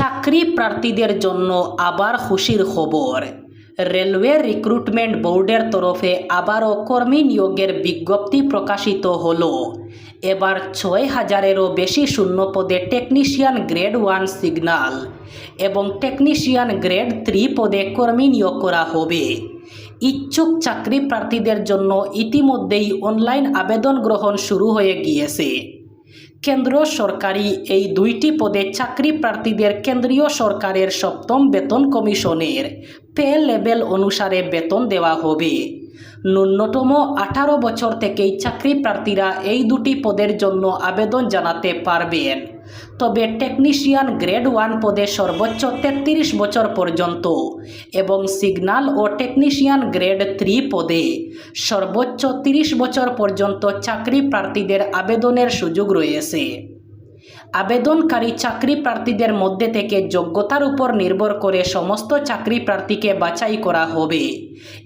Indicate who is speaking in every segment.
Speaker 1: চাকরি প্রার্থীদের জন্য আবার খুশির খবর। রেলওয়ে রিক্রুটমেন্ট বোর্ডের তরফে আবারও কর্মী নিয়োগের বিজ্ঞপ্তি প্রকাশিত হলো। এবার ছয় হাজারেরও বেশি শূন্য পদে টেকনিশিয়ান গ্রেড ওয়ান সিগন্যাল এবং টেকনিশিয়ান গ্রেড থ্রি পদে কর্মী নিয়োগ করা হবে। ইচ্ছুক চাকরি প্রার্থীদের জন্য ইতিমধ্যেই অনলাইন আবেদন গ্রহণ শুরু হয়ে গিয়েছে। কেন্দ্র সরকারি এই দুইটি পদে চাকরি প্রার্থীদের কেন্দ্রীয় সরকারের সপ্তম বেতন কমিশনের পে লেভেল অনুসারে বেতন দেওয়া হবে। ন্যূনতম আঠারো বছর থেকেই চাকরি প্রার্থীরা এই দুটি পদের জন্য আবেদন জানাতে পারবেন। তবে টেকনিশিয়ান গ্রেড ওয়ান পদে সর্বোচ্চ তেত্রিশ বছর পর্যন্ত এবং সিগন্যাল ও টেকনিশিয়ান গ্রেড থ্রি পদে সর্বোচ্চ তিরিশ বছর পর্যন্ত চাকরি প্রার্থীদের আবেদনের সুযোগ রয়েছে। আবেদনকারী চাকরি প্রার্থীদের মধ্যে থেকে যোগ্যতার উপর নির্ভর করে সমস্ত চাকরি প্রার্থীকে বাছাই করা হবে।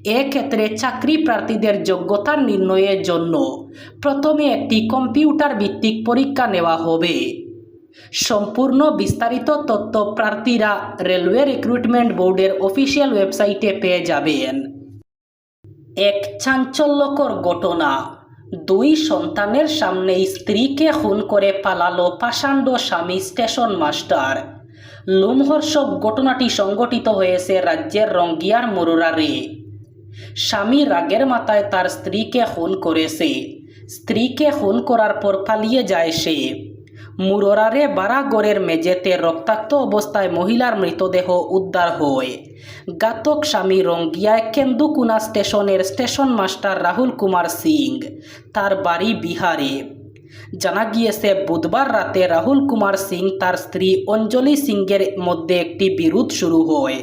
Speaker 1: এক্ষেত্রে চাকরি প্রার্থীদের যোগ্যতার নির্ণয়ের জন্য প্রথমে একটি কম্পিউটার ভিত্তিক পরীক্ষা নেওয়া হবে। সম্পূর্ণ বিস্তারিত তথ্য প্রার্থীরা রেলওয়ে রিক্রুটমেন্ট বোর্ডের অফিসিয়াল ওয়েবসাইটে পেয়ে যাবেন। এক চাঞ্চল্যকর ঘটনা। দুই সন্তানের সামনে স্ত্রীকে খুন করে পালালো পাষাণ্ড স্বামী স্টেশন মাস্টার। লোমহর্ষক ঘটনাটি সংগঠিত হয়েছে রাজ্যের রঙ্গিয়ার মুরুরারে। স্বামী রাগের মাথায় তার স্ত্রীকে খুন করেছে। স্ত্রীকে খুন করার পর পালিয়ে যায় সে। মুরোরারে বারাগড়ের মেঝেতে রক্তাক্ত অবস্থায় মহিলার মৃতদেহ উদ্ধার হয়। ঘাতক স্বামী রঙ্গিয়ায় কেন্দুকুনা স্টেশনের স্টেশন মাস্টার রাহুল কুমার সিং, তার বাড়ি বিহারে। জানা গিয়েছে, বুধবার রাতে রাহুল কুমার সিং তার স্ত্রী অঞ্জলি সিংয়ের মধ্যে একটি বিরোধ শুরু হয়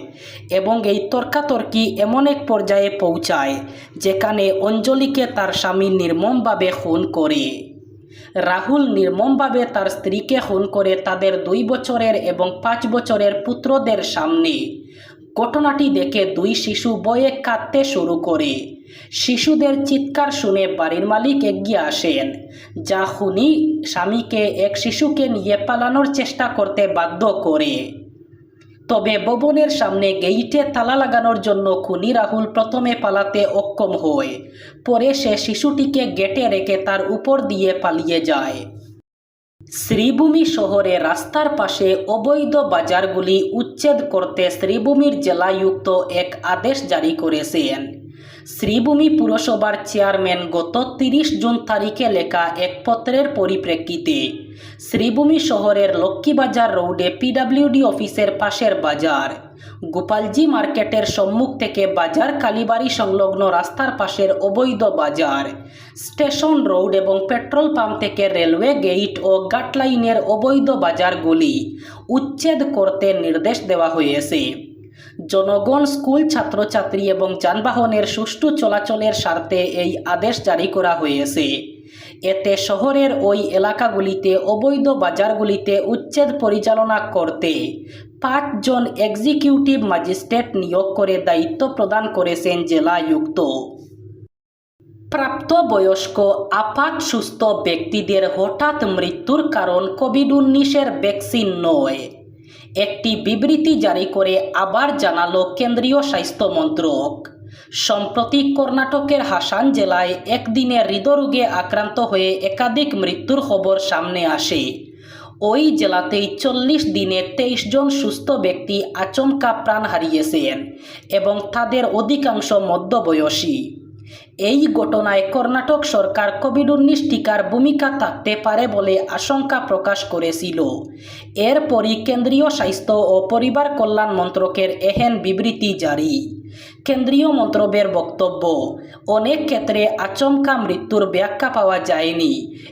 Speaker 1: এবং এই তর্কাতর্কি এমন এক পর্যায়ে পৌঁছায়, যেখানে অঞ্জলিকে তার স্বামী নির্মমভাবে খুন করে। রাহুল নির্মমভাবে তার স্ত্রীকে খুন করে তাদের দুই বছরের এবং পাঁচ বছরের পুত্রদের সামনে। ঘটনাটি দেখে দুই শিশু বয়ে কাঁদতে শুরু করে। শিশুদের চিৎকার শুনে বাড়ির মালিক এগিয়ে আসেন, যা খুনি স্বামীকে এক শিশুকে নিয়ে পালানোর চেষ্টা করতে বাধ্য করে। তবে ভবনের সামনে গেইটে তালা লাগানোর জন্য খুনি রাহুল প্রথমে পালাতে অক্ষম হয়, পরে সে শিশুটিকে গেটে রেখে তার উপর দিয়ে পালিয়ে যায়। শ্রীভূমি শহরে রাস্তার পাশে অবৈধ বাজারগুলি উচ্ছেদ করতে শ্রীভূমির জেলায়ুক্ত এক আদেশ জারি করেছেন। শ্রীভূমি পুরসভার চেয়ারম্যান গত তিরিশ জুন তারিখে লেখা এক পত্রের পরিপ্রেক্ষিতে শ্রীভূমি শহরের লক্ষ্মীবাজার রোডে পিডাব্লিউডি অফিসের পাশের বাজার। গোপালজি মার্কেটের সম্মুখ থেকে বাজার কালীবাড়ি সংলগ্ন রাস্তার পাশের অবৈধ বাজার। স্টেশন রোড এবং পেট্রোল পাম্প থেকে রেলওয়ে গেট ও গাটলাইনের অবৈধ বাজারগুলি উচ্ছেদ করতে নির্দেশ দেওয়া হয়েছে। জনগণ, স্কুল ছাত্রছাত্রী এবং যানবাহনের সুষ্ঠু চলাচলের স্বার্থে এই আদেশ জারি করা হয়েছে। এতে শহরের ওই এলাকাগুলিতে, অবৈধ বাজারগুলিতে উচ্ছেদ পরিচালনা করতে পাঁচজন এক্সিকিউটিভ ম্যাজিস্ট্রেট নিয়োগ করে দায়িত্ব প্রদান করেছেন জেলায়ুক্ত। প্রাপ্তবয়স্ক, আপাত সুস্থ ব্যক্তিদের হঠাৎ মৃত্যুর কারণ কোভিড উনিশের ভ্যাকসিন নয়। একটি বিবৃতি জারি করে আবার জানালো কেন্দ্রীয় স্বাস্থ্য মন্ত্রক। সম্প্রতি কর্ণাটকের হাসান জেলায় একদিনে হৃদরোগে আক্রান্ত হয়ে একাধিক মৃত্যুর খবর সামনে আসে। ওই জেলাতেই চল্লিশ দিনে তেইশ জন সুস্থ ব্যক্তি আচমকা প্রাণ হারিয়েছেন এবং তাদের অধিকাংশ মধ্যবয়সী। এই ঘটনায় কর্ণাটক সরকার কোভিড উনিশ টিকার ভূমিকা থাকতে পারে বলে আশঙ্কা প্রকাশ করেছিল। এরপরই কেন্দ্রীয় স্বাস্থ্য ও পরিবার কল্যাণ মন্ত্রকের এহেন বিবৃতি জারি। কেন্দ্রীয় মন্ত্রকের বক্তব্য, অনেক ক্ষেত্রে আচমকা মৃত্যুর ব্যাখ্যা পাওয়া যায়নি।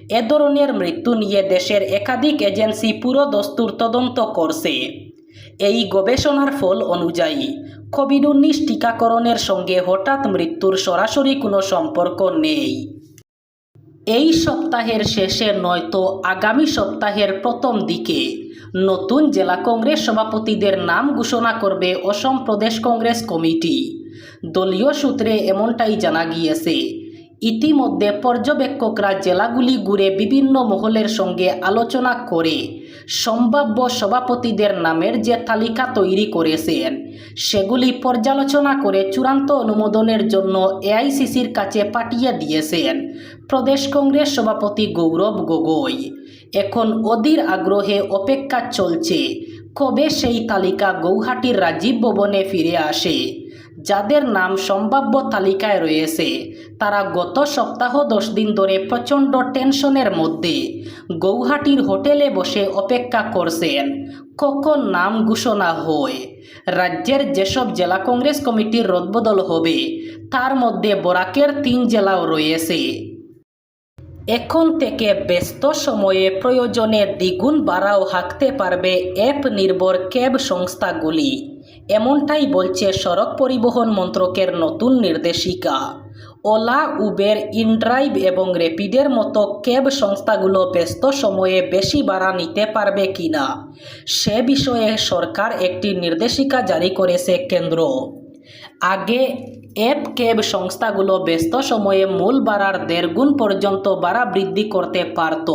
Speaker 1: এ ধরনের মৃত্যু নিয়ে দেশের একাধিক এজেন্সি পুরো দস্তুর তদন্ত করছে। এই গবেষণার ফল অনুযায়ী কোভিড উনিশ টিকাকরণের সঙ্গে হঠাৎ মৃত্যুর সরাসরি কোনো সম্পর্ক নেই। এই সপ্তাহের শেষে নয়তো আগামী সপ্তাহের প্রথম দিকে নতুন জেলা কংগ্রেস সভাপতিদের নাম ঘোষণা করবে অসম প্রদেশ কংগ্রেস কমিটি। দলীয় সূত্রে এমনটাই জানা গিয়েছে, ইতিমধ্যে পর্যবেক্ষকরা জেলাগুলি ঘুরে বিভিন্ন মহলের সঙ্গে আলোচনা করে সম্ভাব্য সভাপতিদের নামের যে তালিকা তৈরি করেছেন, সেগুলি পর্যালোচনা করে চূড়ান্ত অনুমোদনের জন্য এআইসিসির কাছে পাঠিয়ে দিয়েছেন প্রদেশ কংগ্রেস সভাপতি গৌরব গগৈ। এখন অধীর আগ্রহে অপেক্ষা চলছে, কবে সেই তালিকা গৌহাটির রাজীব ভবনে ফিরে আসে? যাদের নাম সম্ভাব্য তালিকায় রয়েছে, তারা গত সপ্তাহ দশ দিন ধরে প্রচণ্ড টেনশনের মধ্যে গৌহাটির হোটেলে বসে অপেক্ষা করছেন। কখন নাম ঘোষণা হয়? রাজ্যের যেসব জেলা কংগ্রেস কমিটির রদবদল হবে, তার মধ্যে বরাকের তিন জেলাও রয়েছে। এখন থেকে ব্যস্ত সময়ে প্রয়োজনে দ্বিগুণ বাড়াও হাঁকতে পারবে অ্যাপ নির্ভর ক্যাব সংস্থাগুলি। এমনটাই বলছে সড়ক পরিবহন মন্ত্রকের নতুন নির্দেশিকা। ওলা, উবের, ইনড্রাইভ এবং র্যাপিডের মতো ক্যাব সংস্থাগুলো ব্যস্ত সময়ে বেশি ভাড়া নিতে পারবে কিনা, সে বিষয়ে সরকার একটি নির্দেশিকা জারি করেছে কেন্দ্র। আগে অ্যাপ ক্যাব সংস্থাগুলো ব্যস্ত সময়ে মূল বাড়ার দেড়গুণ পর্যন্ত বাড়া বৃদ্ধি করতে পারত,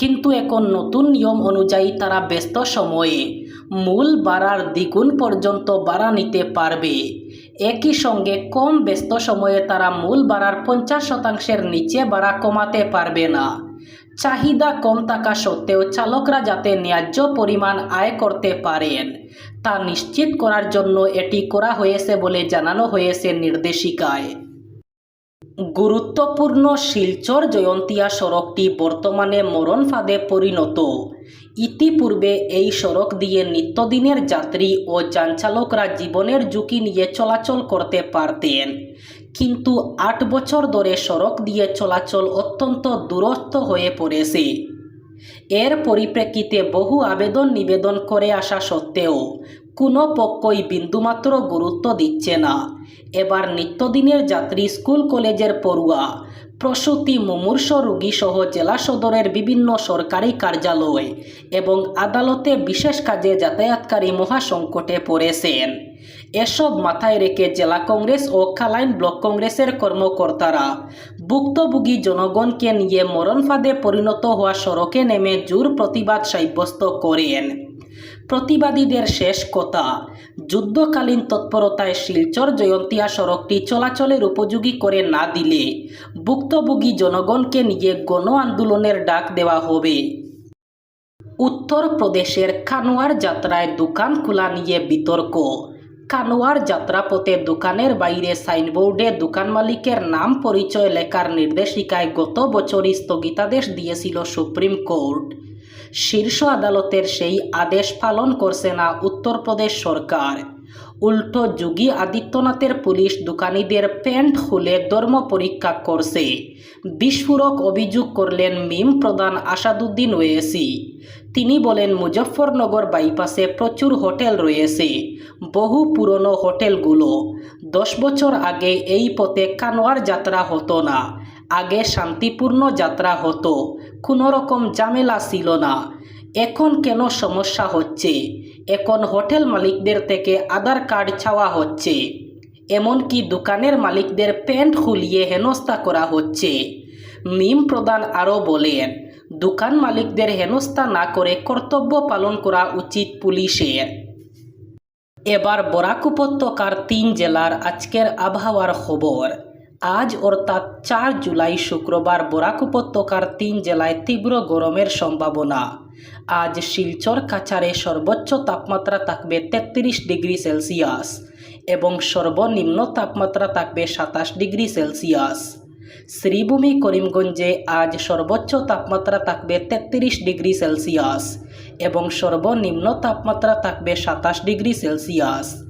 Speaker 1: কিন্তু এখন নতুন নিয়ম অনুযায়ী তারা ব্যস্ত সময়ে মূল ভাড়ার দ্বিগুণ পর্যন্ত বাড়া নিতে পারবে। একই সঙ্গে কম ব্যস্ত সময়ে তারা মূল ভাড়ার পঞ্চাশ শতাংশের নিচে বাড়া কমাতে পারবে না। চাহিদা কম থাকা সত্ত্বেও চালকরা যাতে ন্যায্য পরিমাণ আয় করতে পারেন, তা নিশ্চিত করার জন্য এটি করা হয়েছে বলে জানানো হয়েছে নির্দেশিকায়। গুরুত্বপূর্ণ শিলচর জয়ন্তিয়া সড়কটি বর্তমানে মরণ ফাঁদে পরিণত। ইতিপূর্বে এই সড়ক দিয়ে নিত্যদিনের যাত্রী ও যানচালকরা জীবনের ঝুঁকি নিয়ে চলাচল করতে পারতেন। কিন্তু আট বছর ধরে সড়ক দিয়ে চলাচল অত্যন্ত দূরত্ব হয়ে পড়েছে। এর পরিপ্রেক্ষিতে বহু আবেদন নিবেদন করে আসা সত্ত্বেও কোনো পক্ষই বিন্দুমাত্র গুরুত্ব দিচ্ছে না। এবার নিত্যদিনের যাত্রী স্কুল কলেজের পড়ুয়া, প্রসূতি মুমূর্ষ রোগী সহ জেলা সদরের বিভিন্ন সরকারি কার্যালয় এবং আদালতে বিশেষ কাজে যাতায়াতকারী মহাসংকটে পড়েছেন। এসব মাথায় রেখে জেলা কংগ্রেস ও খালাইন ব্লক কংগ্রেসের কর্মকর্তারা ভুক্তভোগী জনগণকে নিয়ে মরণ ফাঁদে পরিণত হওয়া সড়কে নেমে জোর প্রতিবাদ সাব্যস্ত করেন। প্রতিবাদীদের শেষ কথা। যুদ্ধকালীন তৎপরতায় শিলচর জয়ন্তিয়া সড়কটি চলাচলের উপযোগী করে না দিলে ভুক্তভোগী জনগণকে নিয়ে গণ আন্দোলনের ডাক দেওয়া হবে। উত্তরপ্রদেশের কানোয়ার যাত্রায় দোকান খোলা নিয়ে বিতর্ক। কানোয়ার যাত্রাপথে দোকানের বাইরে সাইনবোর্ডে দোকান মালিকের নাম, পরিচয় লেখার নির্দেশিকায় গত বছরই স্থগিতাদেশ দিয়েছিল সুপ্রিম কোর্ট। শীর্ষ আদালতের সেই আদেশ পালন করছে না উত্তরপ্রদেশ সরকার। উল্টো যোগী আদিত্যনাথের পুলিশ দোকানিদের প্যান্ট খুলে ধর্ম পরীক্ষা করছে। বিস্ফোরক অভিযোগ করলেন মিম প্রধান আসাদুদ্দিন ওয়েসি। তিনি বলেন, মুজফ্ফরনগর বাইপাসে প্রচুর হোটেল রয়েছে, বহু পুরনো হোটেলগুলো। দশ বছর আগে এই পথে কানোয়ার যাত্রা হতো না। আগে শান্তিপূর্ণ যাত্রা হতো। কোনো রকম ঝামেলা ছিল না। এখন কেন সমস্যা হচ্ছে? এখন হোটেল মালিকদের থেকে আধার কার্ড চাওয়া হচ্ছে। এমনকি দোকানের মালিকদের প্যান্ট খুলিয়ে হেনস্থা করা হচ্ছে। মিম প্রদান আরও বলেন, দোকান মালিকদের হেনস্থা না করে কর্তব্য পালন করা উচিত পুলিশের। এবার বরাক উপত্যকার তিন জেলার আজকের আবহাওয়ার খবর। আজ অর্থাৎ চার জুলাই শুক্রবার বরাক উপত্যকার তিন জেলায় তীব্র গরমের সম্ভাবনা। আজ শিলচর কাছারে সর্বোচ্চ তাপমাত্রা থাকবে তেত্রিশ ডিগ্রি সেলসিয়াস এবং সর্বনিম্ন তাপমাত্রা থাকবে সাতাশ ডিগ্রি সেলসিয়াস। শ্রীভূমি করিমগঞ্জে আজ সর্বোচ্চ তাপমাত্রা থাকবে তেত্রিশ ডিগ্রি সেলসিয়াস এবং সর্বনিম্ন তাপমাত্রা থাকবে সাতাশ ডিগ্রি সেলসিয়াস।